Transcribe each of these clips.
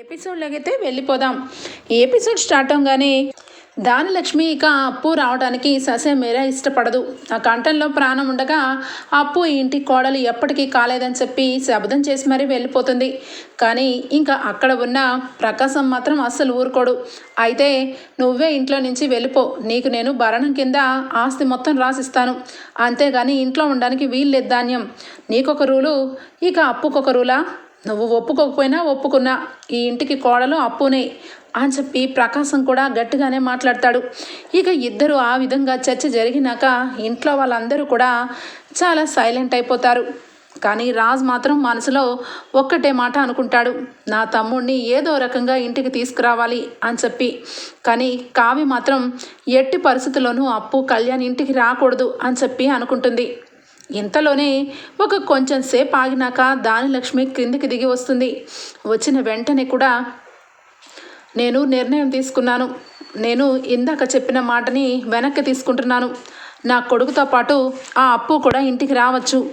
ఎపిసోడ్లోకి అయితే వెళ్ళిపోదాం. ఈ ఎపిసోడ్ స్టార్ట్ అవగానే దానిలక్ష్మి ఇక అప్పు రావడానికి ససే మేర ఇష్టపడదు. ఆ కంఠంలో ప్రాణం ఉండగా అప్పు ఇంటి కోడలు ఎప్పటికీ కాలేదని చెప్పి శబ్దం చేసి మరీ వెళ్ళిపోతుంది. కానీ ఇంకా అక్కడ ఉన్న ప్రకాశం మాత్రం అస్సలు ఊరుకోడు. అయితే నువ్వే ఇంట్లో నుంచి వెళ్ళిపో. నీకు నేను భరణం కింద ఆస్తి మొత్తం రాసిస్తాను. అంతేగాని ఇంట్లో ఉండడానికి వీల్లేదు ధాన్యం. నీకొక రూలు ఇక అప్పుకొక రూలా? నువ్వు ఒప్పుకోకపోయినా ఒప్పుకున్నా ఈ ఇంటికి కోడలు అప్పునే అని చెప్పి ప్రకాశం కూడా గట్టిగానే మాట్లాడతాడు. ఇక ఇద్దరు ఆ విధంగా చర్చ జరిగినాక ఇంట్లో వాళ్ళందరూ కూడా చాలా సైలెంట్ అయిపోతారు. కానీ రాజ్ మాత్రం మనసులో ఒక్కటే మాట అనుకుంటాడు. నా తమ్ముడిని ఏదో రకంగా ఇంటికి తీసుకురావాలి అని చెప్పి. కానీ కావి మాత్రం ఎట్టి పరిస్థితుల్లోనూ అప్పు కళ్యాణ్ ఇంటికి రాకూడదు అని చెప్పి అనుకుంటుంది. ఇంతలోనే ఒక కొంచెం సేపు ఆగినాక దానిలక్ష్మి క్రిందికి దిగి వస్తుంది. వచ్చిన వెంటనే కూడా నేను నిర్ణయం తీసుకున్నాను. నేను ఇందాక చెప్పిన మాటని వెనక్కి తీసుకుంటున్నాను. నా కొడుకుతో పాటు ఆ అప్పు కూడా ఇంటికి రావచ్చు.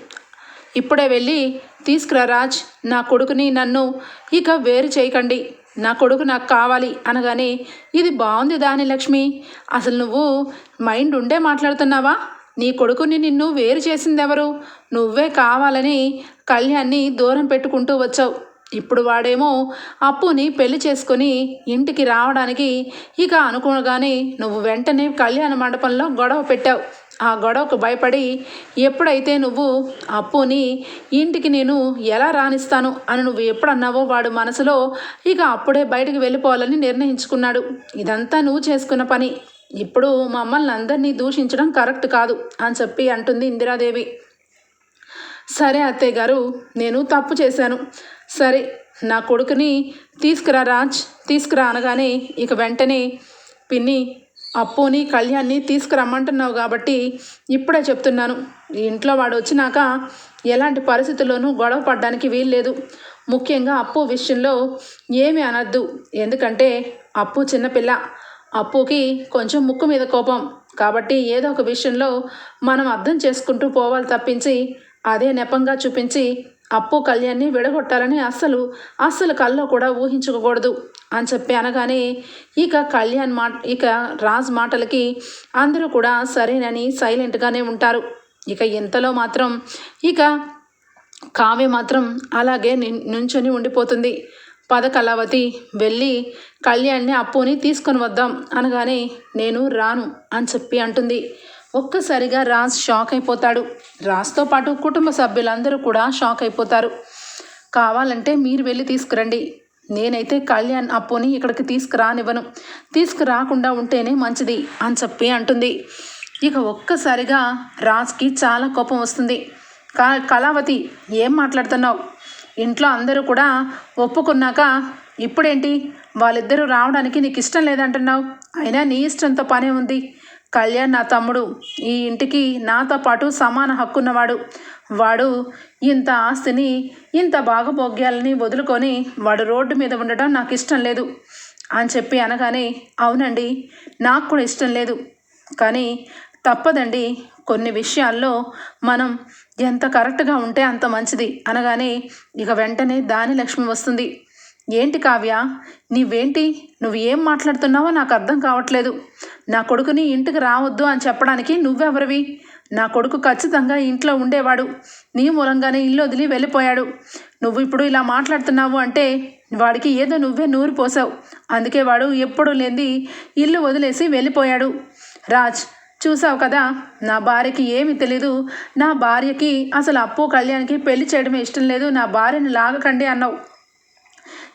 ఇప్పుడే వెళ్ళి తీసుకురా రాజ్ నా కొడుకుని నన్ను ఇక వేరు చేయకండి. నా కొడుకు నాకు కావాలి అనగానే ఇది బాగుంది దాని లక్ష్మి. అసలు నువ్వు మైండ్ ఉండే మాట్లాడుతున్నావా? నీ కొడుకుని నిన్ను వేరు చేసిందెవరు? నువ్వే కావాలని కళ్యాణ్ని దూరం పెట్టుకుంటూ వచ్చావు. ఇప్పుడు వాడేమో అప్పుని పెళ్ళి చేసుకొని ఇంటికి రావడానికి ఇక అనుకోగానే నువ్వు వెంటనే కళ్యాణ మండపంలో గొడవ పెట్టావు. ఆ గొడవకు భయపడి ఎప్పుడైతే నువ్వు అప్పుని ఇంటికి నేను ఎలా రాణిస్తాను అని నువ్వు ఎప్పుడన్నావో వాడు మనసులో ఇక అప్పుడే బయటకు వెళ్ళిపోవాలని నిర్ణయించుకున్నాడు. ఇదంతా నువ్వు చేసుకున్న పని. ఇప్పుడు మమ్మల్ని అందరినీ దూషించడం కరెక్ట్ కాదు అని చెప్పి అంటుంది ఇందిరాదేవి. సరే అత్తయ్య గారు నేను తప్పు చేశాను. సరే నా కొడుకుని తీసుకురా రాజ్ తీసుకురా అనగానే ఇక వెంటనే పిన్ని అప్పుని కళ్యాణ్ని తీసుకురమ్మంటున్నావు కాబట్టి ఇప్పుడే చెప్తున్నాను. ఇంట్లో వాడు వచ్చినాక ఎలాంటి పరిస్థితుల్లోనూ గొడవ పడడానికి వీల్లేదు. ముఖ్యంగా అప్పు విషయంలో ఏమి అనద్దు. ఎందుకంటే అప్పు చిన్నపిల్ల. అప్పుకి కొంచెం ముక్కు మీద కోపం. కాబట్టి ఏదో ఒక విషయంలో మనం అర్థం చేసుకుంటూ పోవాలి తప్పించి అదే నెపంగా చూపించి అప్పు కళ్యాణ్ని విడగొట్టాలని అస్సలు అస్సలు కల్లో కూడా ఊహించుకోకూడదు అని చెప్పి అనగానే ఇక కళ్యాణ్ మాట ఇక రాజ్ మాటలకి అందరూ కూడా సరేనని సైలెంట్గానే ఉంటారు. ఇక ఇంతలో మాత్రం ఇక కావ్య మాత్రం అలాగే నిన్- నుంచొని ఉండిపోతుంది. పద కళావతి వెళ్ళి కళ్యాణ్ని అప్పుని తీసుకొని వద్దాం అనగానే నేను రాను అని చెప్పి అంటుంది. ఒక్కసారిగా రాజ్ షాక్ అయిపోతాడు. రాజ్తో పాటు కుటుంబ సభ్యులందరూ కూడా షాక్ అయిపోతారు. కావాలంటే మీరు వెళ్ళి తీసుకురండి. నేనైతే కళ్యాణ్ అప్పుని ఇక్కడికి తీసుకురానివ్వను. తీసుకురాకుండా ఉంటేనే మంచిది అని చెప్పి అంటుంది. ఇక ఒక్కసారిగా రాజ్కి చాలా కోపం వస్తుంది. కా కళావతి ఏం మాట్లాడుతున్నావు? ఇంట్లో అందరూ కూడా ఒప్పుకున్నాక ఇప్పుడేంటి? వాళ్ళిద్దరూ రావడానికి నీకు ఇష్టం లేదంటున్నావు. అయినా నీ ఇష్టంతో పనే ఉంది. కళ్యాణ్ నా తమ్ముడు. ఈ ఇంటికి నాతో పాటు సమాన హక్కున్నవాడు. వాడు ఇంత ఆస్తిని ఇంత భాగభోగ్యాలని వదులుకొని వాడు రోడ్డు మీద ఉండటం నాకు ఇష్టం లేదు. అని చెప్పి అనగానే అవునండి నాకు కూడా ఇష్టం లేదు. కానీ తప్పదండి కొన్ని విషయాల్లో మనం ఎంత కరెక్ట్గా ఉంటే అంత మంచిది అనగానే ఇక వెంటనే దాని లక్ష్మి వస్తుంది. ఏంటి కావ్య? నీవేంటి? నువ్వు ఏం మాట్లాడుతున్నావో నాకు అర్థం కావట్లేదు. నా కొడుకుని ఇంటికి రావద్దు అని చెప్పడానికి నువ్వెవరివి? నా కొడుకు ఖచ్చితంగా ఇంట్లో ఉండేవాడు. నీ మూలంగానే ఇల్లు వదిలి వెళ్ళిపోయాడు. నువ్వు ఇప్పుడు ఇలా మాట్లాడుతున్నావు అంటే వాడికి ఏదో నువ్వే నూరు పోసావు అందుకే వాడు ఎప్పుడు లేని ఇల్లు వదిలేసి వెళ్ళిపోయాడు. రాజ్ చూసావు కదా నా భార్యకి ఏమీ తెలీదు. నా భార్యకి అసలు అప్పు కళ్యాణ్కి పెళ్ళి చేయడమే ఇష్టం లేదు. నా భార్యని లాగకండి అన్నావు.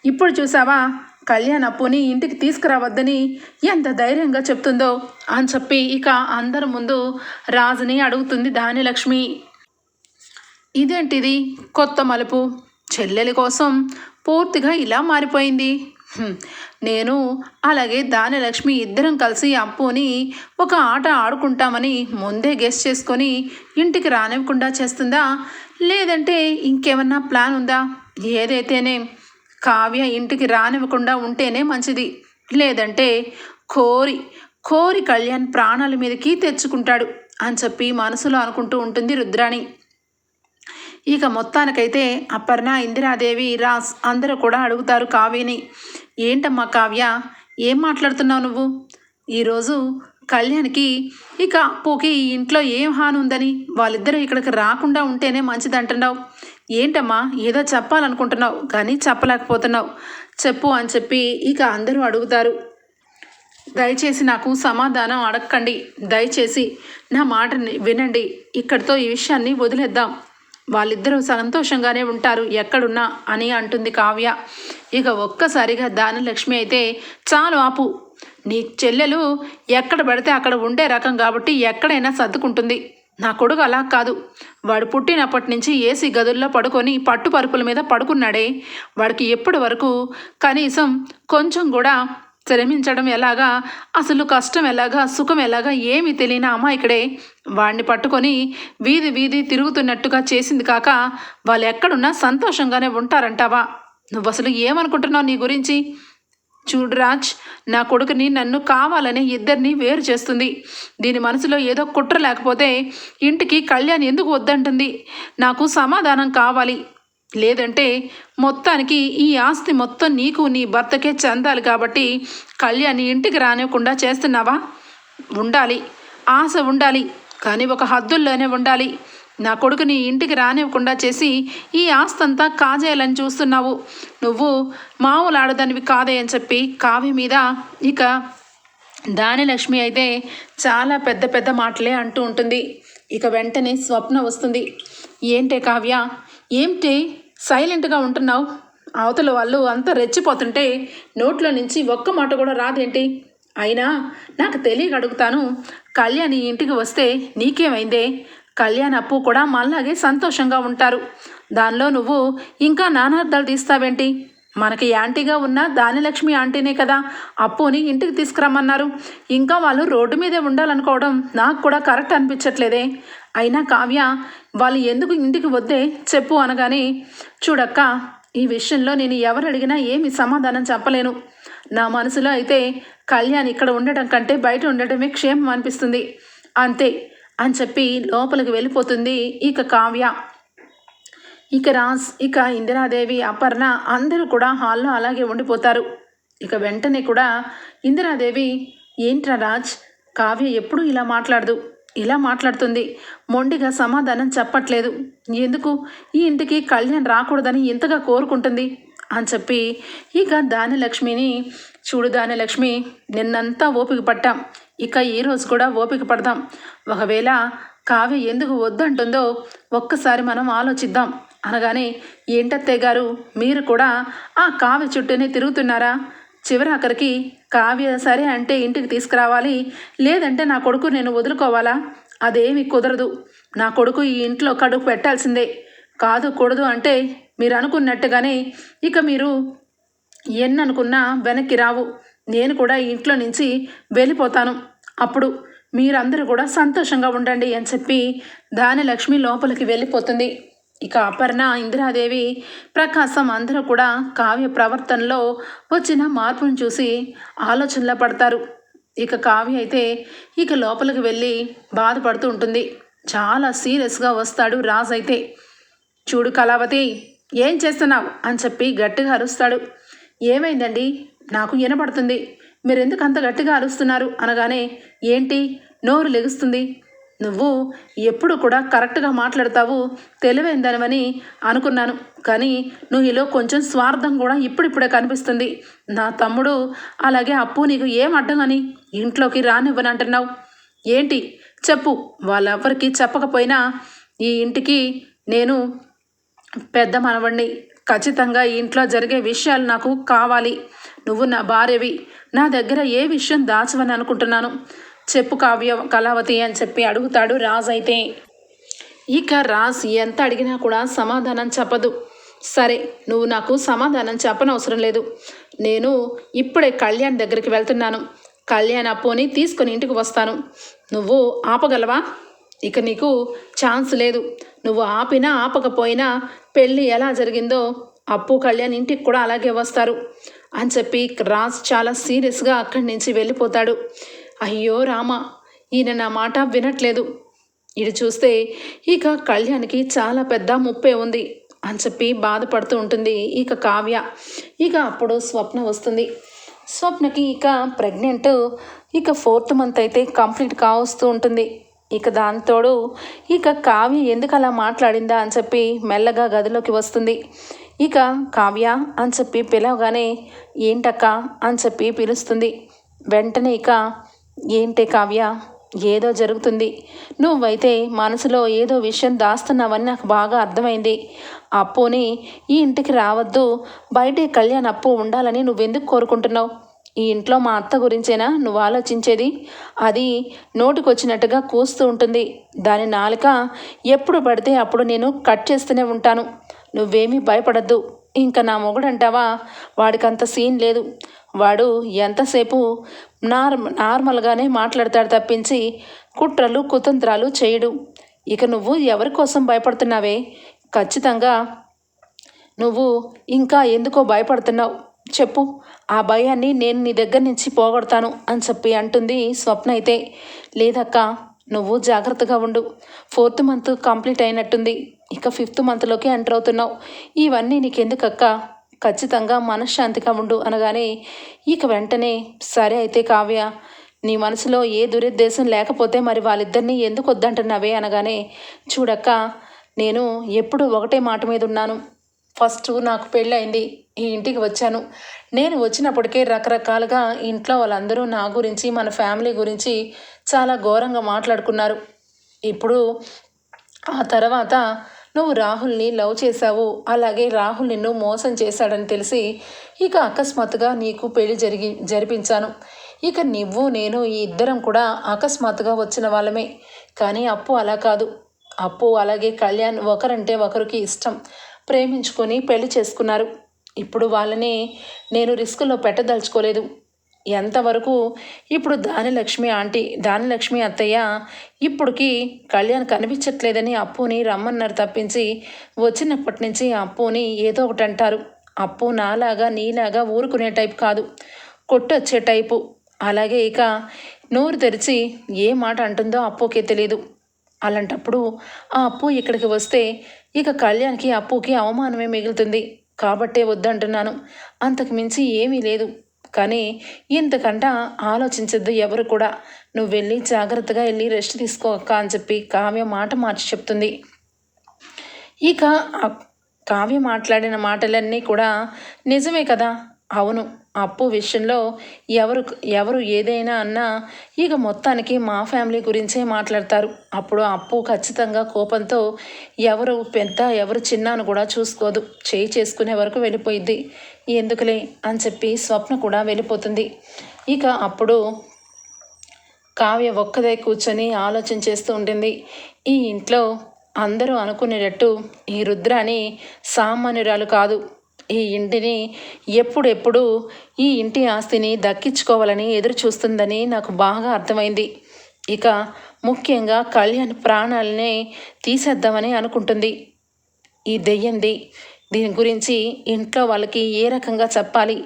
ఇప్పుడు చూసావా కళ్యాణ్ అప్పుని ఇంటికి తీసుకురావద్దని ఎంత ధైర్యంగా చెప్తుందో అని చెప్పి ఇక అందరి ముందు రాజుని అడుగుతుంది దానిలక్ష్మి ఇదేంటిది కొత్త మలుపు? చెల్లెలి కోసం పూర్తిగా ఇలా మారిపోయింది. నేను అలాగే దానిలక్ష్మి ఇద్దరం కలిసి అప్పుని ఒక ఆట ఆడుకుంటామని ముందే గెస్ట్ చేసుకొని ఇంటికి రానివ్వకుండా చేస్తుందా? లేదంటే ఇంకేమన్నా ప్లాన్ ఉందా? ఏదైతేనే కావ్య ఇంటికి రానివ్వకుండా ఉంటేనే మంచిది. లేదంటే కోరి కోరి కళ్యాణ్ ప్రాణాల మీదకి తెచ్చుకుంటాడు అని చెప్పి మనసులో అనుకుంటూ ఉంటుంది రుద్రాణి. ఇక మొత్తానికైతే అపర్ణ ఇందిరాదేవి రాస్ అందరూ కూడా అడుగుతారు కావ్యని. ఏంటమ్మా కావ్య ఏం మాట్లాడుతున్నావు నువ్వు? ఈరోజు కళ్యాణ్కి ఇక అప్పుకి ఈ ఇంట్లో ఏం హాని ఉందని వాళ్ళిద్దరూ ఇక్కడికి రాకుండా ఉంటేనే మంచిదంటున్నావు. ఏంటమ్మా ఏదో చెప్పాలనుకుంటున్నావు కానీ చెప్పలేకపోతున్నావు. చెప్పు అని చెప్పి ఇక అందరూ అడుగుతారు. దయచేసి నాకు సమాధానం అడగకండి దయచేసి నా మాటని వినండి. ఇక్కడితో ఈ విషయాన్ని వదిలేద్దాం. వాళ్ళిద్దరూ సంతోషంగానే ఉంటారు. ఎక్కడున్నా అని అంటుంది కావ్య. ఇక ఒక్కసారిగా దానలక్ష్మి అయితే చాలు ఆపు. నీ చెల్లెలు ఎక్కడ పడితే అక్కడ ఉండే రకం కాబట్టి ఎక్కడైనా సర్దుకుంటుంది. నా కొడుకు అలా కాదు. వాడు పుట్టినప్పటి నుంచి ఏసీ గదుల్లో పడుకొని పట్టు పరుపుల మీద పడుకున్నాడే. వాడికి ఎప్పటి వరకు కనీసం కొంచెం కూడా శ్రమించడం ఎలాగా? అసలు కష్టం ఎలాగా? సుఖం ఎలాగా? ఏమీ తెలియని ఇక్కడే వాడిని పట్టుకొని వీధి వీధి తిరుగుతున్నట్టుగా చేసింది కాక వాళ్ళు ఎక్కడున్నా సంతోషంగానే ఉంటారంటావా? నువ్వు అసలు ఏమనుకుంటున్నావు నీ గురించి? చూడు రాజ్ నా కొడుకుని నన్ను కావాలని ఇద్దరిని వేరు చేస్తుంది. దీని మనసులో ఏదో కుట్ర లేకపోతే ఇంటికి కళ్యాణ్ ఎందుకు వద్దంటుంది? నాకు సమాధానం కావాలి. లేదంటే మొత్తానికి ఈ ఆస్తి మొత్తం నీకు నీ భర్తకే చెందాలి కాబట్టి కళ్యాణ్ ఇంటికి రానివ్వకుండా చేస్తున్నావా? ఉండాలి. ఆశ ఉండాలి. కానీ ఒక హద్దుల్లోనే ఉండాలి. నా కొడుకుని ఇంటికి రానివ్వకుండా చేసి ఈ ఆస్తంతా కాజేయాలని చూస్తున్నావు. నువ్వు మామూలు కాదే అని చెప్పి కావ్య మీద ఇక దానిలక్ష్మి అయితే చాలా పెద్ద పెద్ద మాటలే అంటూ ఉంటుంది. ఇక వెంటనే స్వప్న వస్తుంది. ఏంటే కావ్య? ఏంటి సైలెంట్గా ఉంటున్నావు? అవతల వాళ్ళు అంతా రెచ్చిపోతుంటే నోట్లో నుంచి ఒక్క మాట కూడా రాదేంటి? అయినా నాకు తెలియక అడుగుతాను కళ్యాణ్ ఈ ఇంటికి వస్తే నీకేమైందే? కళ్యాణ్ అప్పు కూడా మళ్ళాగే సంతోషంగా ఉంటారు. దానిలో నువ్వు ఇంకా నానార్థాలు తీస్తావేంటి? మనకి యాంటీగా ఉన్న దానిలక్ష్మి ఆంటీనే కదా అప్పుని ఇంటికి తీసుకురమ్మన్నారు. ఇంకా వాళ్ళు రోడ్డు మీదే ఉండాలనుకోవడం నాకు కూడా కరెక్ట్ అనిపించట్లేదే. అయినా కావ్య వాళ్ళు ఎందుకు ఇంటికి వద్దే చెప్పు అనగానే చూడక్క ఈ విషయంలో నేను ఎవరు అడిగినా ఏమి సమాధానం చెప్పలేను. నా మనసులో అయితే కళ్యాణ్ ఇక్కడ ఉండటం కంటే బయట ఉండటమే క్షేమం అనిపిస్తుంది. అంతే అని చెప్పి లోపలికి వెళ్ళిపోతుంది ఇక కావ్య. ఇక రాజ్ ఇక ఇందిరాదేవి అపర్ణ అందరూ కూడా హాల్లో అలాగే ఉండిపోతారు. ఇక వెంటనే కూడా ఇందిరాదేవి ఏంట్రా రాజ్ కావ్య ఎప్పుడూ ఇలా మాట్లాడదు. ఇలా మాట్లాడుతుంది. మొండిగా సమాధానం చెప్పట్లేదు. ఎందుకు? ఈ ఇంటికి కళ్యాణ్ రాకూడదని ఇంతగా కోరుకుంటుంది అని చెప్పి ఇక దానిలక్ష్మిని చూడు దానిలక్ష్మి నిన్నంతా ఓపిక పట్టాం. ఇక ఈరోజు కూడా ఓపిక పడదాం. ఒకవేళ కావ్య ఎందుకు వద్దంటుందో ఒక్కసారి మనం ఆలోచిద్దాం. అనగానే ఏంటత్తయ్య గారు మీరు కూడా ఆ కావ్య చుట్టూనే తిరుగుతున్నారా? చివరి అక్కడికి కావ్య సరే అంటే ఇంటికి తీసుకురావాలి. లేదంటే నా కొడుకు నేను వదులుకోవాలా? అదేమి కుదరదు. నా కొడుకు ఈ ఇంట్లో కడుపు పెట్టాల్సిందే. కాదు కూడదు అంటే మీరు అనుకున్నట్టుగానే ఇక మీరు ఎన్ననుకున్నా వెనక్కి రావు. నేను కూడా ఈ ఇంట్లో నుంచి వెళ్ళిపోతాను. అప్పుడు మీరందరూ కూడా సంతోషంగా ఉండండి అని చెప్పి దాని లక్ష్మి లోపలికి వెళ్ళిపోతుంది. ఇక అపర్ణ ఇందిరాదేవి ప్రకాశం అందరూ కూడా కావ్య ప్రవర్తనలో వచ్చిన మార్పును చూసి ఆలోచనలో పడతారు. ఇక కావ్య అయితే ఇక లోపలికి వెళ్ళి బాధపడుతూ ఉంటుంది. చాలా సీరియస్గా వస్తాడు రాజ్ అయితే. చూడు కళావతి ఏం చేస్తున్నావు? అని చెప్పి గట్టిగా అరుస్తాడు. ఏమైందండి? నాకు వినపడుతుంది. మీరెందుకు అంత గట్టిగా అరుస్తున్నారు? అనగానే ఏంటి? నోరు లెగుస్తుంది. నువ్వు ఎప్పుడు కూడా కరెక్ట్గా మాట్లాడతావు తెలివైందనవని అనుకున్నాను. కానీ నువ్వు ఇలా కొంచెం స్వార్థం కూడా ఇప్పుడిప్పుడే కనిపిస్తుంది. నా తమ్ముడు అలాగే అప్పు నీకు ఏం అడ్డం ఇంట్లోకి రానివ్వని అంటున్నావు. ఏంటి? చెప్పు. వాళ్ళెవ్వరికి చెప్పకపోయినా ఈ ఇంటికి నేను పెద్ద మనవణ్ణి. ఖచ్చితంగా ఈ ఇంట్లో జరిగే విషయాలు నాకు కావాలి. నువ్వు నా భార్యవి. నా దగ్గర ఏ విషయం దాచవని అనుకుంటున్నాను. చెప్పు కావ్య కళావతి అని చెప్పి అడుగుతాడు రాజ్ అయితే ఇక రాజ్ ఎంత అడిగినా కూడా సమాధానం చెప్పదు. సరే నువ్వు నాకు సమాధానం చెప్పనవసరం లేదు. నేను ఇప్పుడే కళ్యాణ్ దగ్గరికి వెళ్తున్నాను. కళ్యాణ్ అప్పుని తీసుకొని ఇంటికి వస్తాను. నువ్వు ఆపగలవా? ఇక నీకు ఛాన్స్ లేదు. నువ్వు ఆపినా ఆపకపోయినా పెళ్ళి ఎలా జరిగిందో అప్పు కళ్యాణ్ ఇంటికి కూడా అలాగే వస్తారు అని చెప్పి రాజ్ చాలా సీరియస్గా అక్కడి నుంచి వెళ్ళిపోతాడు. అయ్యో రామ ఈయన నా మాట వినట్లేదు. ఇది చూస్తే ఇక కళ్యాణ్కి చాలా పెద్ద ముప్పే ఉంది అని చెప్పి బాధపడుతూ ఉంటుంది ఇక కావ్య. ఇక అప్పుడు స్వప్న వస్తుంది. స్వప్నకి ఇక ప్రెగ్నెంట్ ఇక ఫోర్త్ మంత్ అయితే కంప్లీట్ కావస్తూ ఉంటుంది. ఇక దానితోడు ఇక కావ్య ఎందుకు అలా మాట్లాడిందా అని చెప్పి మెల్లగా గదిలోకి వస్తుంది. ఇక కావ్య అని చెప్పి పిలవగానే ఏంటక్క? అని చెప్పి పిలుస్తుంది. వెంటనే ఇక ఏంటి కావ్య? ఏదో జరుగుతుంది. నువ్వైతే మనసులో ఏదో విషయం దాస్తున్నావని నాకు బాగా అర్థమైంది. అప్పుని ఈ ఇంటికి రావద్దు. బయట కళ్యాణ్ అప్పు ఉండాలని నువ్వెందుకు కోరుకుంటున్నావు? ఈ ఇంట్లో మా అత్త గురించేనా నువ్వు ఆలోచించేది? అది నోటికొచ్చినట్టుగా కూస్తూ ఉంటుంది. దాని నాలుక ఎప్పుడు పడితే అప్పుడు నేను కట్ చేస్తూనే ఉంటాను. నువ్వేమీ భయపడద్దు. ఇంకా నా మొగుడంటావా? వాడికి అంత సీన్ లేదు. వాడు ఎంతసేపు నార్ నార్మల్గానే మాట్లాడతాడు తప్పించి కుట్రలు కుతంత్రాలు చేయడు. ఇక నువ్వు ఎవరి కోసం భయపడుతున్నావే? ఖచ్చితంగా నువ్వు ఇంకా ఎందుకో భయపడుతున్నావు. చెప్పు. ఆ భయాన్ని నేను నీ దగ్గర నుంచి పోగొడతాను అని చెప్పి అంటుంది స్వప్న అయితే. లేదక్క నువ్వు జాగ్రత్తగా ఉండు. ఫోర్త్ మంత్ కంప్లీట్ అయినట్టుంది. ఇక ఫిఫ్త్ మంత్లోకి ఎంటర్ అవుతున్నావు. ఇవన్నీ నీకెందుకక్క? ఖచ్చితంగా మనశ్శాంతిగా ఉండు అనగానే ఇక వెంటనే సరే అయితే కావ్య నీ మనసులో ఏ దురుద్దేశం లేకపోతే మరి వాళ్ళిద్దరినీ ఎందుకు వద్దంటున్నావే అనగానే చూడక్క నేను ఎప్పుడు ఒకటే మాట మీద ఉన్నాను. ఫస్ట్ నాకు పెళ్ళయింది ఈ ఇంటికి వచ్చాను. నేను వచ్చినప్పటికే రకరకాలుగా ఇంట్లో వాళ్ళందరూ నా గురించి మన ఫ్యామిలీ గురించి చాలా ఘోరంగా మాట్లాడుకున్నారు. ఇప్పుడు ఆ తర్వాత నువ్వు రాహుల్ని లవ్ చేశావు. అలాగే రాహుల్ నిన్ను మోసం చేశాడని తెలిసి ఇక అకస్మాత్తుగా నీకు పెళ్ళి జరిగి జరిపించాను. ఇక నువ్వు నేను ఈ ఇద్దరం కూడా అకస్మాత్తుగా వచ్చిన వాళ్ళమే. కానీ అప్పు అలా కాదు. అప్పు అలాగే కళ్యాణ్ ఒకరంటే ఒకరికి ఇష్టం. ప్రేమించుకొని పెళ్ళి చేసుకున్నారు. ఇప్పుడు వాళ్ళని నేను రిస్క్లో పెట్టదలుచుకోలేదు. ఎంతవరకు ఇప్పుడు దానిలక్ష్మి ఆంటీ దానిలక్ష్మి అత్తయ్య ఇప్పటికి కళ్యాణ్ కనిపించట్లేదని అప్పుని రమ్మన్నారు తప్పించి వచ్చినప్పటి నుంచి అప్పుని ఏదో ఒకటి అంటారు. అప్పు నాలాగా నీలాగా ఊరుకునే టైప్ కాదు. కొట్టొచ్చే టైపు. అలాగే ఇక నోరు తెరిచి ఏ మాట అంటుందో అప్పుకే తెలియదు అలాంటప్పుడు ఆ అప్పు ఇక్కడికి వస్తే ఇక కళ్యాణ్కి అప్పుకి అవమానమే మిగులుతుంది. కాబట్టే వద్దంటున్నాను. అంతకు మించి ఏమీ లేదు. కానీ ఇంతకంట ఆలోచించద్దు ఎవరు కూడా. నువ్వు వెళ్ళి జాగ్రత్తగా వెళ్ళి రెస్ట్ తీసుకోక అని చెప్పి కావ్య మాట మార్చి చెప్తుంది. ఇక కావ్య మాట్లాడిన మాటలన్నీ కూడా నిజమే కదా? అవును అప్పు విషయంలో ఎవరు ఎవరు ఏదైనా అన్నా ఇక మొత్తానికి మా ఫ్యామిలీ గురించే మాట్లాడతారు. అప్పుడు అప్పు ఖచ్చితంగా కోపంతో ఎవరు పెద్ద ఎవరు చిన్న అని కూడా చూసుకోదు. చేయి చేసుకునే వరకు వెళ్ళిపోయిద్ది. ఎందుకులే అని చెప్పి స్వప్న కూడా వెళ్ళిపోతుంది. ఇక అప్పుడు కావ్య ఒక్కదే కూర్చొని ఆలోచన చేస్తూ ఉంటుంది. ఈ ఇంట్లో అందరూ అనుకునేటట్టు ఈ రుద్రాని సామాన్యురాలు కాదు. ఈ ఇంటిని ఎప్పుడెప్పుడు ఈ ఇంటి ఆస్తిని దక్కించుకోవాలని ఎదురు చూస్తుందని నాకు బాగా అర్థమైంది. ఇక ముఖ్యంగా కళ్యాణ్ ప్రాణాలనే తీసేద్దామని అనుకుంటుంది. ఈ దెయ్యంది దీని గురించి ఇంట్లో వాళ్ళకి ఏ రకంగా చెప్పాలి?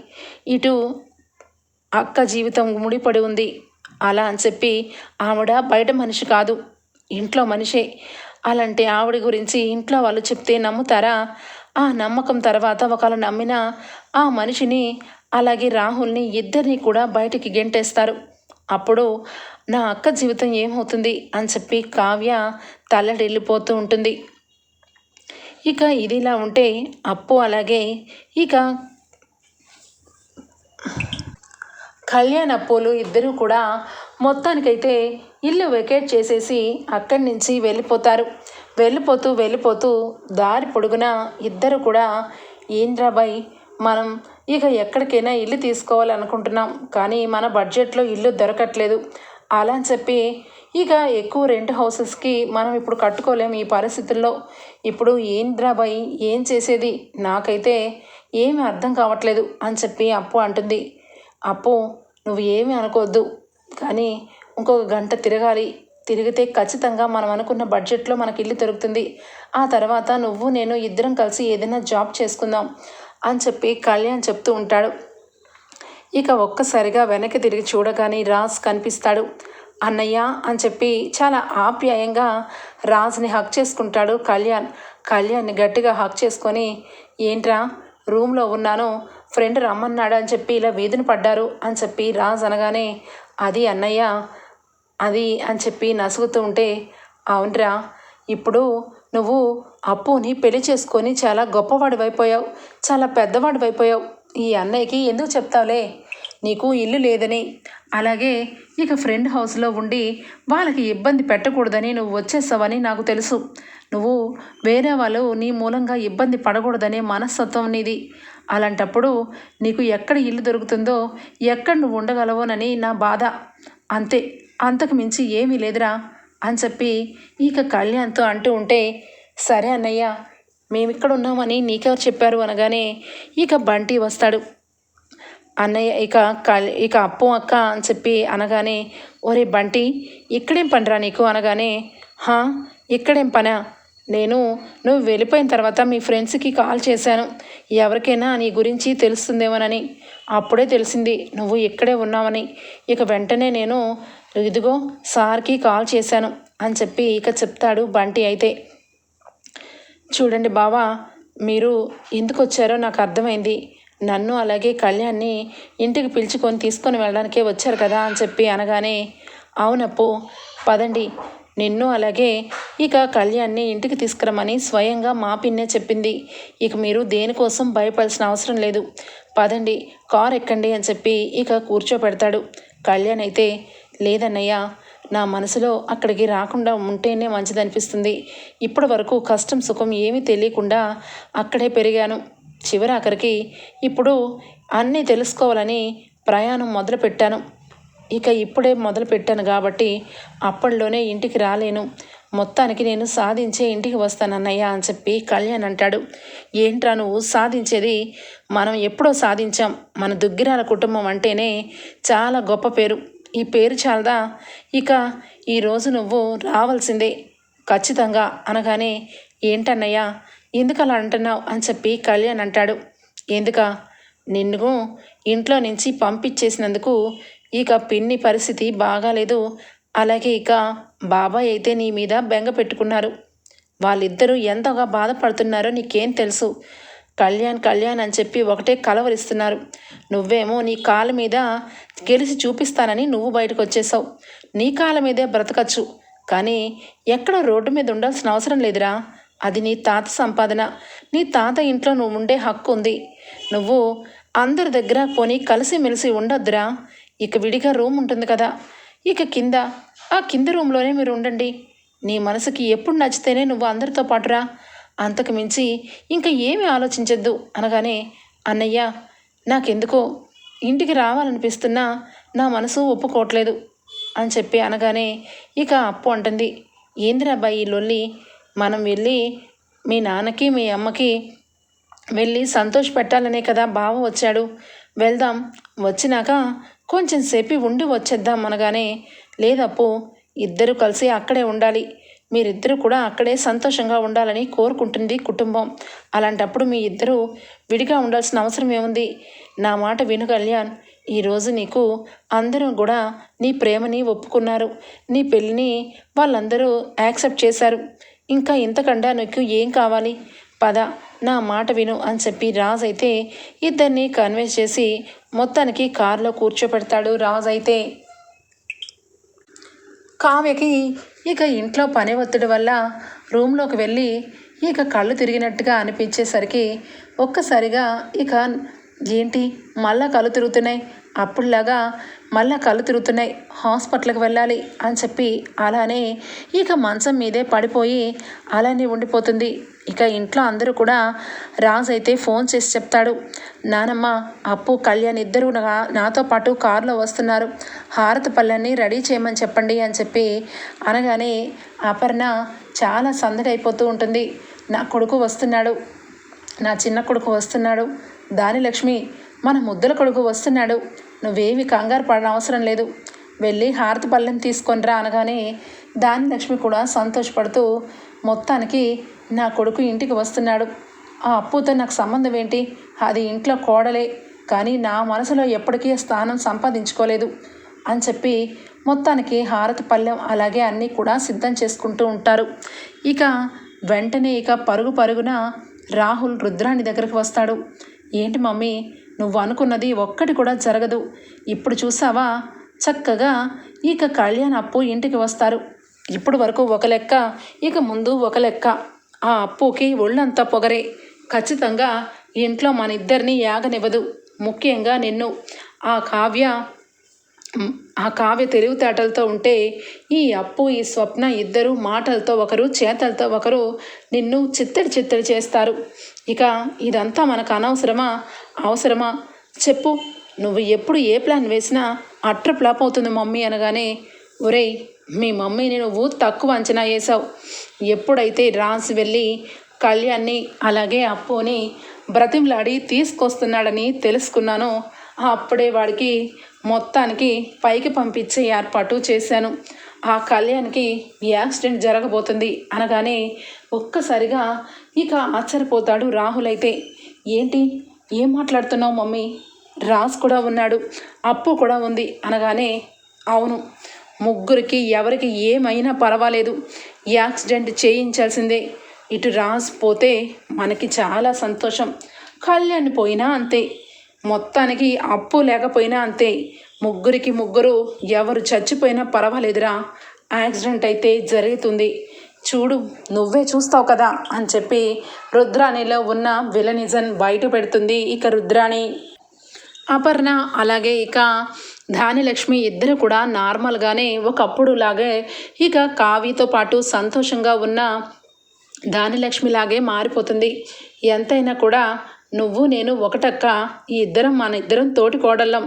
ఇటు అక్క జీవితం ముడిపడి ఉంది. అలా అని చెప్పి ఆవిడ బయట మనిషి కాదు ఇంట్లో మనిషే. అలాంటి ఆవిడ గురించి ఇంట్లో వాళ్ళు చెప్తే నమ్ముతారా? ఆ నమ్మకం తర్వాత ఒకవేళ నమ్మిన ఆ మనిషిని అలాగే రాహుల్ని ఇద్దరిని కూడా బయటికి గెంటేస్తారు. అప్పుడు నా అక్క జీవితం ఏమవుతుంది అని చెప్పి కావ్య తల్లడిల్లిపోతూ ఉంటుంది. ఇక ఇదిలా ఉంటే అప్పు అలాగే ఇక కళ్యాణ్ అప్పులు ఇద్దరూ కూడా మొత్తానికైతే ఇల్లు వెకేట్ చేసేసి అక్కడి నుంచి వెళ్ళిపోతారు. వెళ్ళిపోతూ వెళ్ళిపోతూ దారి పొడుగున ఇద్దరు కూడా ఏంద్రాబాయ్ మనం ఇక ఎక్కడికైనా ఇల్లు తీసుకోవాలనుకుంటున్నాం కానీ మన బడ్జెట్లో ఇల్లు దొరకట్లేదు. అలా అని చెప్పి ఇక ఎక్కువ రెంట్ హౌసెస్కి మనం ఇప్పుడు కట్టుకోలేము ఈ పరిస్థితుల్లో. ఇప్పుడు ఏంద్రాబాయ్ ఏం చేసేది? నాకైతే ఏమి అర్థం కావట్లేదు అని చెప్పి అప్పు అంటుంది. అప్పు నువ్వు ఏమీ అనుకోవద్దు. కానీ ఇంకొక గంట తిరగాలి. తిరిగితే ఖచ్చితంగా మనం అనుకున్న బడ్జెట్లో మనకి ఇల్లు దొరుకుతుంది. ఆ తర్వాత నువ్వు నేను ఇద్దరం కలిసి ఏదైనా జాబ్ చేసుకుందాం అని చెప్పి కళ్యాణ్ చెప్తూ ఉంటాడు. ఇక ఒక్కసారిగా వెనక్కి తిరిగి చూడగానే రాజ్ కనిపిస్తాడు. అన్నయ్య అని చెప్పి చాలా ఆప్యాయంగా రాజుని హక్ చేసుకుంటాడు కళ్యాణ్. కళ్యాణ్ని గట్టిగా హక్ చేసుకొని ఏంట్రా రూమ్లో ఉన్నాను ఫ్రెండ్ రమ్మన్నాడు అని చెప్పి ఇలా వీధిని పడ్డారు అని చెప్పి రాజ్ అనగానే అది అన్నయ్య అది అని చెప్పి నసుగుతూ ఉంటే అవునరా ఇప్పుడు నువ్వు అప్పుని పెళ్ళి చేసుకొని చాలా గొప్పవాడివైపోయావు చాలా పెద్దవాడివైపోయావు. ఈ అన్నయ్యకి ఎందుకు చెప్తావులే? నీకు ఇల్లు లేదని అలాగే ఇక ఫ్రెండ్ హౌస్లో ఉండి వాళ్ళకి ఇబ్బంది పెట్టకూడదని నువ్వు వచ్చేస్తావని నాకు తెలుసు. నువ్వు వేరే వాళ్ళు నీ మూలంగా ఇబ్బంది పడకూడదనే మనస్తత్వం నీది. అలాంటప్పుడు నీకు ఎక్కడ ఇల్లు దొరుకుతుందో ఎక్కడ నువ్వు ఉండగలవోనని నా బాధ. అంతే అంతకు మించి ఏమీ లేదురా అని చెప్పి ఇక కళ్యాణ్తో అంటూ ఉంటే సరే అన్నయ్య మేమిక్కడ ఉన్నామని నీకెవరు చెప్పారు అనగానే ఇక బంటి వస్తాడు. అన్నయ్య ఇక ఇక అప్పు అక్క అని చెప్పి అనగానే ఒరే బంటి ఇక్కడేం పనిరా నీకు? అనగానే హా ఇక్కడేం పనా? నేను నువ్వు వెళ్ళిపోయిన తర్వాత మీ ఫ్రెండ్స్కి కాల్ చేశాను. ఎవరికైనా నీ గురించి తెలుస్తుందేమోనని. అప్పుడే తెలిసింది నువ్వు ఇక్కడే ఉన్నావని. ఇక వెంటనే నేను ఇదిగో సార్కి కాల్ చేశాను అని చెప్పి ఇక చెప్తాడు బంటి అయితే. చూడండి బావా మీరు ఎందుకు వచ్చారో నాకు అర్థమైంది. నన్ను అలాగే కళ్యాణ్ని ఇంటికి పిలుచుకొని తీసుకొని వెళ్ళడానికే వచ్చారు కదా అని చెప్పి అనగానే అవునప్పు పదండి. నిన్ను అలాగే ఇక కళ్యాణ్ని ఇంటికి తీసుకురమ్మని స్వయంగా మా పిన్నే చెప్పింది. ఇక మీరు దేనికోసం భయపడాల్సిన అవసరం లేదు. పదండి కార్ ఎక్కండి అని చెప్పి ఇక కూర్చోపెడతాడు. కళ్యాణ్ అయితే లేదన్నయ్య నా మనసులో అక్కడికి రాకుండా ఉంటేనే మంచిదనిపిస్తుంది. ఇప్పటి వరకు కష్టం సుఖం ఏమీ తెలియకుండా అక్కడే పెరిగాను. చివరి ఆఖరికి ఇప్పుడు అన్నీ తెలుసుకోవాలని ప్రయాణం మొదలుపెట్టాను. ఇక ఇప్పుడే మొదలు పెట్టాను కాబట్టి అప్పట్లోనే ఇంటికి రాలేను. మొత్తానికి నేను సాధించే ఇంటికి వస్తానన్నయ్య అని చెప్పి కళ్యాణ్ అంటాడు. ఏంట్రా నువ్వు? సాధించేది మనం ఎప్పుడో సాధించాం. మన దుగ్గిరాల కుటుంబం అంటేనే చాలా గొప్ప పేరు. ఈ పేరు చాలదా? ఇక ఈరోజు నువ్వు రావాల్సిందే. ఖచ్చితంగా అనగానే ఏంటన్నయ్యా? ఎందుకు అలా అంటున్నావు? అని చెప్పి కళ్యాణ్ అంటాడు. ఎందుక? నిన్ను ఇంట్లో నుంచి పంపించేసినందుకు ఇక పిన్ని పరిస్థితి బాగాలేదు. అలాగే ఇక బాబాయ్ అయితే నీ మీద బెంగ పెట్టుకున్నారు. వాళ్ళిద్దరూ ఎంతగా బాధపడుతున్నారో నీకేం తెలుసు. కళ్యాణ్ కళ్యాణ్ అని చెప్పి ఒకటే కలవరిస్తున్నారు. నువ్వేమో నీ కాళ్ళ మీద గెలిచి చూపిస్తానని నువ్వు బయటకు వచ్చేసావు నీ కాళ్ళ మీదే బ్రతకచ్చు. కానీ ఎక్కడ రోడ్డు మీద ఉండాల్సిన అవసరం లేదురా. అది నీ తాత సంపాదన. నీ తాత ఇంట్లో నువ్వు ఉండే హక్కు ఉంది. నువ్వు అందరి దగ్గర పోనీ కలిసిమెలిసి ఉండొద్దురా. ఇక విడిగా రూమ్ ఉంటుంది కదా. ఇక కింద ఆ కింద రూమ్లోనే మీరు ఉండండి. నీ మనసుకి ఎప్పుడు నచ్చితేనే నువ్వు అందరితో పాటురా. అంతకు మించి ఇంకా ఏమీ ఆలోచించద్దు అనగానే అన్నయ్య నాకెందుకో ఇంటికి రావాలనిపిస్తున్నా నా మనసు ఒప్పుకోవట్లేదు అని చెప్పి అనగానే ఇక అప్పు అంటుంది. ఏందిరా అబ్బాయి ఈ లొల్లి? మనం వెళ్ళి మీ నాన్నకి మీ అమ్మకి వెళ్ళి సంతోష పెట్టాలనే కదా బావ వచ్చాడు. వెళ్దాం. వచ్చినాక కొంచెం సేపు ఉండి వచ్చేద్దాం అనగానే లేదప్పు ఇద్దరు కలిసి అక్కడే ఉండాలి. మీరిద్దరూ కూడా అక్కడే సంతోషంగా ఉండాలని కోరుకుంటుంది కుటుంబం. అలాంటప్పుడు మీ ఇద్దరూ విడిగా ఉండాల్సిన అవసరం ఏముంది? నా మాట విను కళ్యాణ్. ఈరోజు నీకు అందరూ కూడా నీ ప్రేమని ఒప్పుకున్నారు. నీ పెళ్ళిని వాళ్ళందరూ యాక్సెప్ట్ చేశారు. ఇంకా ఇంతకండా నీకు ఏం కావాలి? పద నా మాట విను అని చెప్పి రాజు అయితే ఇద్దరిని కన్విన్స్ చేసి మొత్తానికి కారులో కూర్చోపెడతాడు రాజు అయితే. కావ్యకి ఇక ఇంట్లో పని ఒత్తిడి వల్ల రూమ్లోకి వెళ్ళి ఇక కళ్ళు తిరిగినట్టుగా అనిపించేసరికి ఒక్కసారిగా ఇక ఏంటి? మళ్ళా కళ్ళు తిరుగుతున్నాయి? అప్పుడులాగా మళ్ళా కళ్ళు తిరుగుతున్నాయి. హాస్పిటల్కి వెళ్ళాలి అని చెప్పి అలానే ఇక మంచం మీదే పడిపోయి అలానే ఉండిపోతుంది. ఇక ఇంట్లో అందరూ కూడా రాజు అయితే ఫోన్ చేసి చెప్తాడు. నానమ్మ అప్పు కళ్యాణ్ ఇద్దరు నాతో పాటు కారులో వస్తున్నారు. హారతి పళ్ళని రెడీ చేయమని చెప్పండి అని చెప్పి అనగానే అపర్ణ చాలా సందడి అయిపోతూ ఉంటుంది. నా కొడుకు వస్తున్నాడు. నా చిన్న కొడుకు వస్తున్నాడు. దాని లక్ష్మి మన ముద్దల కొడుకు వస్తున్నాడు. నువ్వేమి కంగారు పడన అవసరం లేదు. వెళ్ళి హారతి పళ్ళెం తీసుకొనిరా అనగానే దాని లక్ష్మి కూడా సంతోషపడుతూ మొత్తానికి నా కొడుకు ఇంటికి వస్తున్నాడు. ఆ అప్పుతో నాకు సంబంధం ఏంటి? అది ఇంట్లో కోడలే. కానీ నా మనసులో ఎప్పటికీ స్థానం సంపాదించుకోలేదు అని చెప్పి మొత్తానికి హారతి పళ్ళెం అలాగే అన్నీ కూడా సిద్ధం చేసుకుంటూ ఉంటారు. ఇక వెంటనే ఇక పరుగు పరుగున రాహుల్ రుద్రాణి దగ్గరికి వస్తాడు. ఏంటి మమ్మీ నువ్వు అనుకున్నది ఒక్కటి కూడా జరగదు. ఇప్పుడు చూసావా? చక్కగా ఇక కళ్యాణ్ అప్పు ఇంటికి వస్తారు. ఇప్పుడు వరకు ఒక లెక్క ఇక ముందు ఒక లెక్క. ఆ అప్పుకి ఒళ్ళంతా పొగరే. ఖచ్చితంగా ఇంట్లో మన ఇద్దరిని యాగనివ్వదు. ముఖ్యంగా నిన్ను. ఆ కావ్య ఆ కావ్య తెలివితేటలతో ఉంటే ఈ అప్పు ఈ స్వప్న ఇద్దరు మాటలతో ఒకరు చేతలతో ఒకరు నిన్ను చిత్తడి చిత్తడి చేస్తారు. ఇక ఇదంతా మనకు అనవసరమా? అవసరమా? చెప్పు. నువ్వు ఎప్పుడు ఏ ప్లాన్ వేసినా అట్ర ఫ్లాప్ అవుతుంది మమ్మీ అనగానే ఒరేయ్ మీ మమ్మీని నువ్వు తక్కువ అంచనా వేసావు. ఎప్పుడైతే రాన్స్ వెళ్ళి కళ్యాణ్ని అలాగే అప్పుని బ్రతిమలాడి తీసుకొస్తున్నాడని తెలుసుకున్నానో అప్పుడే వాడికి మొత్తానికి పైకి పంపించే ఏర్పాటు చేశాను. ఆ కళ్యాణ్కి యాక్సిడెంట్ జరగబోతుంది అనగానే ఒక్కసారిగా ఇక ఆశ్చర్యపోతాడు రాహుల్ అయితే. ఏంటి? ఏం మాట్లాడుతున్నావు మమ్మీ? రాజ్ కూడా ఉన్నాడు అప్పు కూడా ఉంది అనగానే అవును ముగ్గురికి ఎవరికి ఏమైనా పర్వాలేదు యాక్సిడెంట్ చేయించాల్సిందే. ఇటు రాజ్ పోతే మనకి చాలా సంతోషం కళ్యాణ్ పోయినా అంతే మొత్తానికి అప్పు లేకపోయినా అంతే. ముగ్గురికి ముగ్గురు ఎవరు చచ్చిపోయినా పర్వాలేదురా. యాక్సిడెంట్ అయితే జరుగుతుంది. చూడు నువ్వే చూస్తావు కదా అని చెప్పి రుద్రాణిలో ఉన్న విలనిజన్ బయట పెడుతుంది ఇక రుద్రాణి. అపర్ణ అలాగే ఇక ధానిలక్ష్మి ఇద్దరు కూడా నార్మల్గానే ఒకప్పుడు లాగే ఇక కావ్యతో పాటు సంతోషంగా ఉన్న ధానిలక్ష్మి లాగే మారిపోతుంది. ఎంతైనా కూడా నువ్వు నేను ఒకటక్క? ఈ ఇద్దరం మన ఇద్దరం తోటి కోడళ్ళం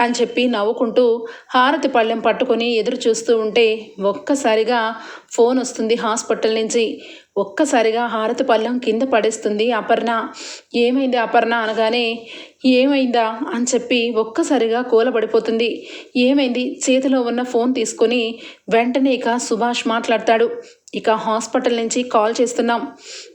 అని చెప్పి నవ్వుకుంటూ హారతి పళ్ళెం పట్టుకొని ఎదురు చూస్తూ ఉంటే ఒక్కసారిగా ఫోన్ వస్తుంది హాస్పిటల్ నుంచి. ఒక్కసారిగా హారతి పళ్ళెం కింద పడేస్తుంది అపర్ణ. ఏమైంది అపర్ణ అనగానే ఏమైందా? అని చెప్పి ఒక్కసారిగా కూలబడిపోతుంది. ఏమైంది? చేతిలో ఉన్న ఫోన్ తీసుకొని వెంటనే ఇక సుభాష్ మాట్లాడతాడు. ఇక హాస్పిటల్ నుంచి కాల్ చేస్తున్నాం.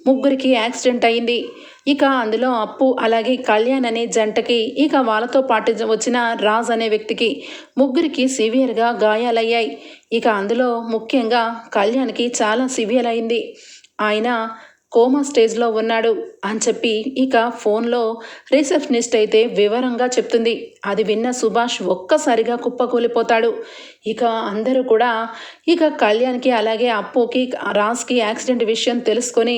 ముగ్గురికి యాక్సిడెంట్ అయింది. ఇక అందులో అప్పు అలాగే కళ్యాణ్ అనే జంటకి ఇక వాళ్ళతో పాటు వచ్చిన రాజ్ అనే వ్యక్తికి ముగ్గురికి సివియర్గా గాయాలయ్యాయి. ఇక అందులో ముఖ్యంగా కళ్యాణ్కి చాలా సివియర్ అయింది. ఆయన కోమా స్టేజ్లో ఉన్నాడు అని చెప్పి ఇక ఫోన్లో రిసెప్షనిస్ట్ అయితే వివరంగా చెప్తుంది. అది విన్న సుభాష్ ఒక్కసారిగా కుప్పకూలిపోతాడు. ఇక అందరూ కూడా ఇక కళ్యాణ్కి అలాగే అప్పుకి రాజ్కి యాక్సిడెంట్ విషయం తెలుసుకొని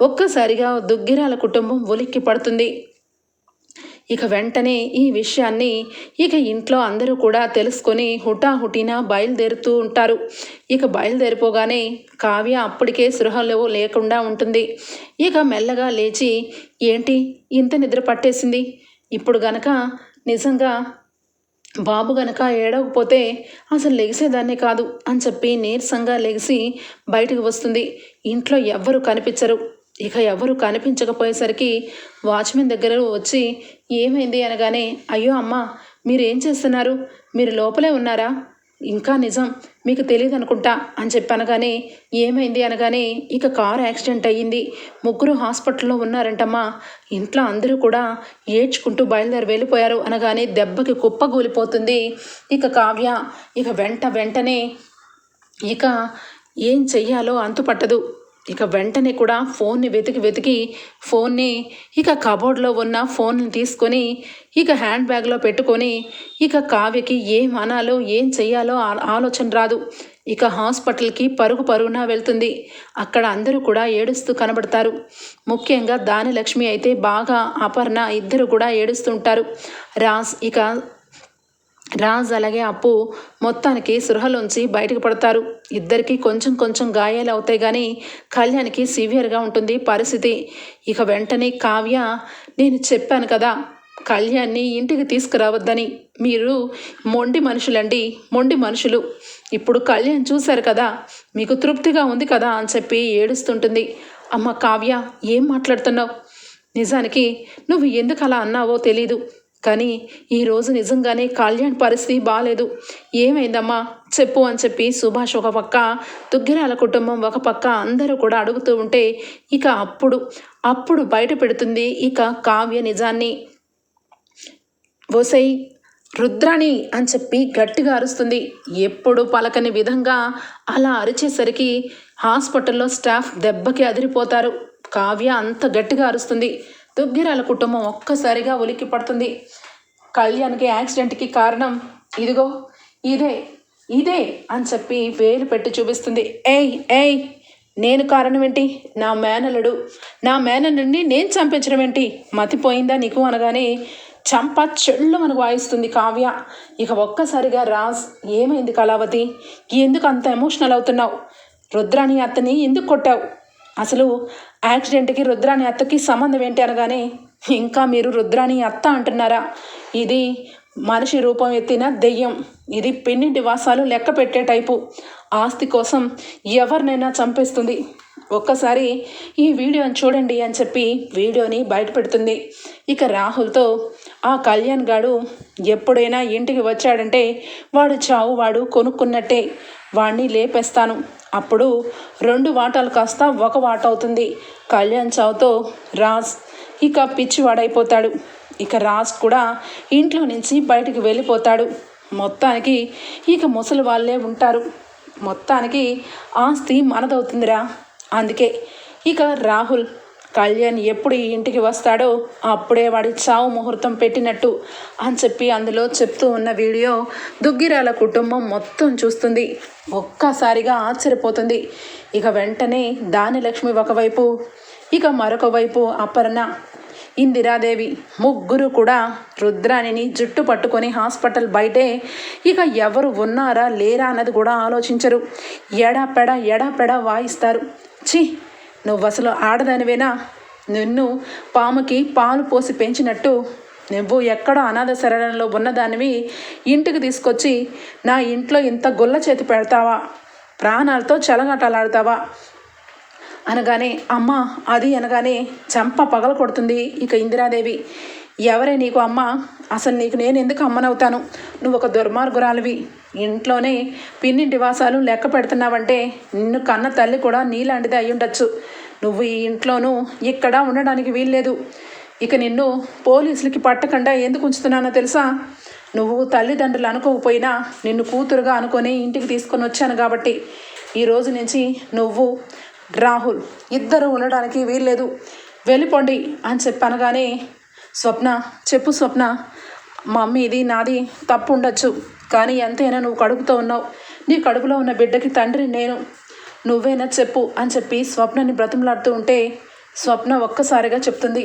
ఒక్కసారిగా దుగ్గిరాల కుటుంబం ఉలిక్కి పడుతుంది ఇక వెంటనే ఈ విషయాన్ని ఇక ఇంట్లో అందరూ కూడా తెలుసుకొని హుటాహుటిన బయలుదేరుతూ ఉంటారు. ఇక బయలుదేరిపోగానే కావ్య అప్పటికే సృహలో లేకుండా ఉంటుంది. ఇక మెల్లగా లేచి ఏంటి? ఇంత నిద్ర పట్టేసింది? ఇప్పుడు గనక నిజంగా బాబు గనక ఏడవకపోతే అసలు లెగిసేదాన్ని కాదు అని చెప్పి నీరసంగా లెగిసి బయటకు వస్తుంది. ఇంట్లో ఎవ్వరు కనిపించరు. ఇక ఎవరు కనిపించకపోయేసరికి వాచ్మెన్ దగ్గర వచ్చి ఏమైంది? అనగానే అయ్యో అమ్మ మీరేం చేస్తున్నారు? మీరు లోపలే ఉన్నారా? ఇంకా నిజం మీకు తెలియదు అనుకుంటా అని చెప్పి అనగానే ఏమైంది? అనగానే ఇక కారు యాక్సిడెంట్ అయ్యింది ముగ్గురు హాస్పిటల్లో ఉన్నారంటమ్మా ఇంట్లో అందరూ కూడా ఏడ్చుకుంటూ బయలుదేరి వెళ్ళిపోయారు అనగానే దెబ్బకి కుప్పగూలిపోతుంది ఇక కావ్య. ఇక వెంట వెంటనే ఇక ఏం చెయ్యాలో అంతుపట్టదు ఇక వెంటనే కూడా ఫోన్ని వెతికి వెతికి ఫోన్ని ఇక కబోర్డ్లో ఉన్న ఫోన్ని తీసుకొని ఇక హ్యాండ్ బ్యాగ్లో పెట్టుకొని ఇక కావ్యకి ఏం అనాలో ఏం చెయ్యాలో ఆ- ఆలోచన రాదు. ఇక హాస్పిటల్కి పరుగు పరుగున వెళ్తుంది. అక్కడ అందరూ కూడా ఏడుస్తూ కనబడతారు. ముఖ్యంగా దానిలక్ష్మి అయితే బాగా అపర్ణ ఇద్దరు కూడా ఏడుస్తుంటారు. రాస్ ఇక రాజ్ అలాగే అప్పు మొత్తానికి సృహలోంచి బయటకు పడతారు. ఇద్దరికి కొంచెం కొంచెం గాయాలు అవుతాయి కానీ కళ్యాణ్కి సివియర్గా ఉంటుంది పరిస్థితి. ఇక వెంటనే కావ్య నేను చెప్పాను కదా కళ్యాణ్ని ఇంటికి తీసుకురావద్దని. మీరు మొండి మనుషులండి మొండి మనుషులు. ఇప్పుడు కళ్యాణ్ చూశారు కదా మీకు తృప్తిగా ఉంది కదా అని చెప్పి ఏడుస్తుంటుంది. అమ్మ కావ్య ఏం మాట్లాడుతున్నావు? నిజానికి నువ్వు ఎందుకు అలా అన్నావో తెలీదు. కానీ ఈరోజు నిజంగానే కళ్యాణ్ పరిస్థితి బాగాలేదు ఏమైందమ్మా? చెప్పు అని చెప్పి సుభాష్ ఒక పక్క దుగ్గిరాల కుటుంబం ఒక పక్క అందరూ కూడా అడుగుతూ ఉంటే ఇక అప్పుడు అప్పుడు బయట పెడుతుంది ఇక కావ్య నిజాన్ని. ఓసై రుద్రాణి అని చెప్పి గట్టిగా అరుస్తుంది. ఎప్పుడు పలకని విధంగా అలా అరిచేసరికి హాస్పిటల్లో స్టాఫ్ దెబ్బకి అదిరిపోతారు. కావ్య అంత గట్టిగా అరుస్తుంది. దుగ్గిరాల కుటుంబం ఒక్కసారిగా ఉలిక్కి పడుతుంది. కళ్యాణ్కి యాక్సిడెంట్కి కారణం ఇదిగో ఇదే ఇదే అని చెప్పి వేలు పెట్టి చూపిస్తుంది. ఏయ్ ఏయ్ నేను కారణం ఏంటి? నా మేనలుడు నా మేనల్లుడిని నేను చంపించడం ఏంటి? మతిపోయిందా నీకు అనగానే చంప చెళ్ళు మనకు వాయిస్తుంది కావ్య. ఇక ఒక్కసారిగా రాజ్ ఏమైంది కళావతి? ఎందుకు అంత ఎమోషనల్ అవుతున్నావు? రుద్రాణి అతని ఎందుకు కొట్టావు? అసలు యాక్సిడెంట్కి రుద్రాణి అత్తకి సంబంధం ఏంటి అనగానే ఇంకా మీరు రుద్రాణి అత్త అంటున్నారా? ఇది మనిషి రూపం ఎత్తిన దెయ్యం. ఇది పెన్నింటి వాసాలు లెక్క పెట్టే టైపు. ఆస్తి కోసం ఎవరినైనా చంపేస్తుంది. ఒక్కసారి ఈ వీడియోని చూడండి అని చెప్పి వీడియోని బయటపెడుతుంది ఇక రాహుల్తో ఆ కళ్యాణ్ గాడు ఎప్పుడైనా ఇంటికి వచ్చాడంటే వాడు చావు వాడు కొనుక్కున్నట్టే. వాడిని లేపేస్తాను. అప్పుడు రెండు వాటాలు కాస్త ఒక వాట అవుతుంది. కళ్యాణ్ చావుతో రాజ్ ఇక పిచ్చివాడైపోతాడు. ఇక రాజ్ కూడా ఇంట్లో నుంచి బయటికి వెళ్ళిపోతాడు. మొత్తానికి ఇక ముసలి వాళ్ళే ఉంటారు. మొత్తానికి ఆస్తి మనదవుతుందిరా. అందుకే ఇక రాహుల్ కళ్యాణ్ ఎప్పుడు ఈ ఇంటికి వస్తాడో అప్పుడే వాడి చావు ముహూర్తం పెట్టినట్టు అని చెప్పి అందులో చెప్తూ ఉన్న వీడియో దుగ్గిరాల కుటుంబం మొత్తం చూస్తుంది. ఒక్కసారిగా ఆశ్చర్యపోతుంది. ఇక వెంటనే దానిలక్ష్మి ఒకవైపు ఇక మరొక వైపు అపర్ణ ఇందిరాదేవి ముగ్గురు కూడా రుద్రాణిని జుట్టు పట్టుకొని హాస్పిటల్ బయటే ఇక ఎవరు ఉన్నారా లేరా అన్నది కూడా ఆలోచించరు. ఎడాపెడ ఎడాపెడ వాయిస్తారు. ఛీ! నువ్వు అసలు ఆడదానివేనా? నిన్ను పాముకి పాలు పోసి పెంచినట్టు నువ్వు ఎక్కడో అనాథ శరణంలో ఉన్నదానివి ఇంటికి తీసుకొచ్చి నా ఇంట్లో ఇంత గొల్ల చేతి పెడతావా? ప్రాణాలతో చెలగాటలాడతావా? అనగానే అమ్మ అది అనగానే చంప పగల కొడుతుంది ఇక ఇందిరాదేవి. ఎవరే నీకు అమ్మ? అసలు నీకు నేను ఎందుకు అమ్మనవుతాను? నువ్వు ఒక దుర్మార్గురాలివి. ఇంట్లోనే పిన్నింటి వాసాలు లెక్క పెడుతున్నావంటే నిన్ను కన్న తల్లి కూడా నీలాంటిది అయి ఉండొచ్చు నువ్వు ఈ ఇంట్లోనూ ఇక్కడ ఉండడానికి వీల్లేదు. ఇక నిన్ను పోలీసులకి పట్టకుండా ఎందుకు ఉంచుతున్నానో తెలుసా? నువ్వు తల్లిదండ్రులు అనుకోకపోయినా నిన్ను కూతురుగా అనుకొని ఇంటికి తీసుకొని వచ్చాను కాబట్టి. ఈ రోజు నుంచి నువ్వు రాహుల్ ఇద్దరు ఉండడానికి వీల్లేదు. వెళ్ళిపోండి అని చెప్పనగానే స్వప్న చెప్పు స్వప్న మమ్మీ ఇది నాది తప్పు ఉండొచ్చు కానీ ఎంతైనా నువ్వు కడుపుతో ఉన్నావు. నీ కడుపులో ఉన్న బిడ్డకి తండ్రి నేను నువ్వేనా చెప్పు అని చెప్పి స్వప్నని బ్రతిమలాడుతూ ఉంటే స్వప్న ఒక్కసారిగా చెప్తుంది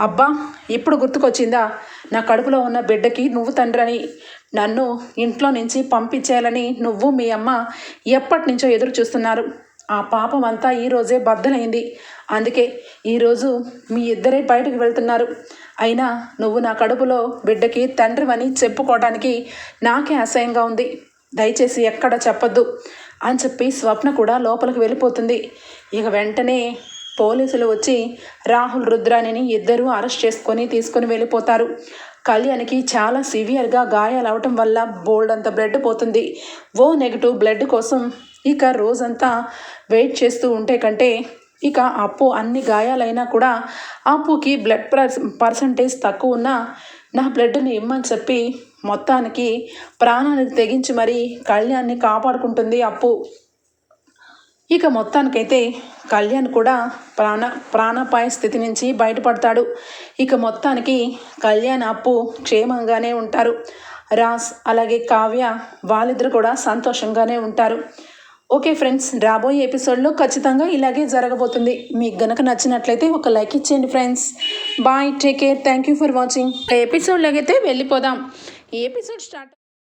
అబ్బా ఇప్పుడు గుర్తుకొచ్చిందా? నా కడుపులో ఉన్న బిడ్డకి నువ్వు తండ్రని నన్ను ఇంట్లో నుంచి పంపించేయాలని నువ్వు మీ అమ్మ ఎప్పటి నుంచో ఎదురు చూస్తున్నారు ఆ పాపం అంతా ఈరోజే బద్దలైంది. అందుకే ఈరోజు మీ ఇద్దరే బయటకు వెళ్తున్నారు. అయినా నువ్వు నా కడుపులో బిడ్డకి తండ్రివని చెప్పుకోవడానికి నాకే అసహ్యంగా ఉంది. దయచేసి ఎక్కడ చెప్పొద్దు అని చెప్పి స్వప్న కూడా లోపలికి వెళ్ళిపోతుంది. ఇక వెంటనే పోలీసులు వచ్చి రాహుల్ రుద్రాణిని ఇద్దరూ అరెస్ట్ చేసుకొని తీసుకొని వెళ్ళిపోతారు. కళ్యాణ్కి చాలా సివియర్గా గాయాలవటం వల్ల బోల్డ్ అంత బ్లడ్ పోతుంది. ఓ నెగిటివ్ బ్లడ్ కోసం ఇక రోజంతా వెయిట్ చేస్తూ ఉంటే కంటే ఇక అప్పు అన్ని గాయాలైనా కూడా అప్పుకి బ్లడ్ పర్సంటేజ్ తక్కువ ఉన్నా నా బ్లడ్ని ఇమ్మని చెప్పి మొత్తానికి ప్రాణానికి తెగించి మరీ కళ్యాణ్ని కాపాడుకుంటుంది అప్పు. ఇక మొత్తానికైతే కళ్యాణ్ కూడా ప్రాణ ప్రాణాపాయ స్థితి నుంచి బయటపడతాడు. ఇక మొత్తానికి కళ్యాణ్ అప్పు క్షేమంగానే ఉంటారు. రాస్ అలాగే కావ్య వాళ్ళిద్దరు కూడా సంతోషంగానే ఉంటారు. ఓకే ఫ్రెండ్స్ రాబోయే ఎపిసోడ్లో ఖచ్చితంగా ఇలాగే జరగబోతుంది. మీకు గనక నచ్చినట్లయితే ఒక లైక్ ఇచ్చేయండి friends. Bye take care thank you for watching. ఎపిసోడ్లోకైతే వెళ్ళిపోదాం. ఈ ఎపిసోడ్ స్టార్ట్